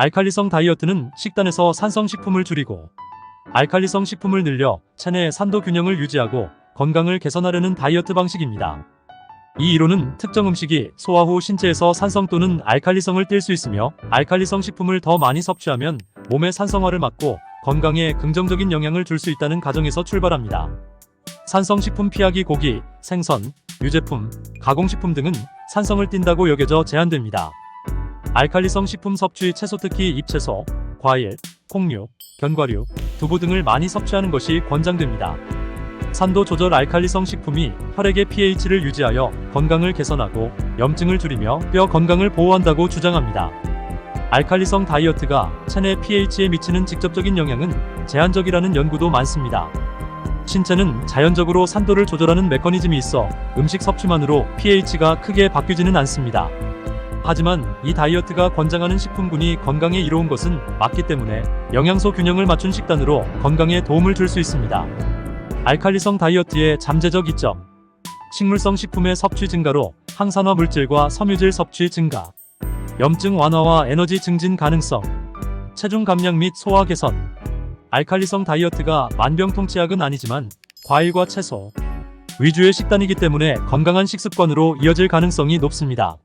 알칼리성 다이어트는 식단에서 산성 식품을 줄이고 알칼리성 식품을 늘려 체내 산도 균형을 유지하고 건강을 개선하려는 다이어트 방식입니다. 이 이론은 특정 음식이 소화 후 신체에서 산성 또는 알칼리성을 띨 수 있으며 알칼리성 식품을 더 많이 섭취하면 몸의 산성화를 막고 건강에 긍정적인 영향을 줄 수 있다는 가정에서 출발합니다. 산성식품 피하기 고기, 생선, 유제품, 가공식품 등은 산성을 띈다고 여겨져 제한됩니다. 알칼리성 식품 섭취 채소 특히 잎채소, 과일, 콩류, 견과류, 두부 등을 많이 섭취하는 것이 권장됩니다. 산도 조절 알칼리성 식품이 혈액의 pH를 유지하여 건강을 개선하고 염증을 줄이며 뼈 건강을 보호한다고 주장합니다. 알칼리성 다이어트가 체내 pH에 미치는 직접적인 영향은 제한적이라는 연구도 많습니다. 신체는 자연적으로 산도를 조절하는 메커니즘이 있어 음식 섭취만으로 pH가 크게 바뀌지는 않습니다. 하지만 이 다이어트가 권장하는 식품군이 건강에 이로운 것은 맞기 때문에 영양소 균형을 맞춘 식단으로 건강에 도움을 줄 수 있습니다. 알칼리성 다이어트의 잠재적 이점 식물성 식품의 섭취 증가로 항산화 물질과 섬유질 섭취 증가 염증 완화와 에너지 증진 가능성 체중 감량 및 소화 개선 알칼리성 다이어트가 만병통치약은 아니지만 과일과 채소 위주의 식단이기 때문에 건강한 식습관으로 이어질 가능성이 높습니다.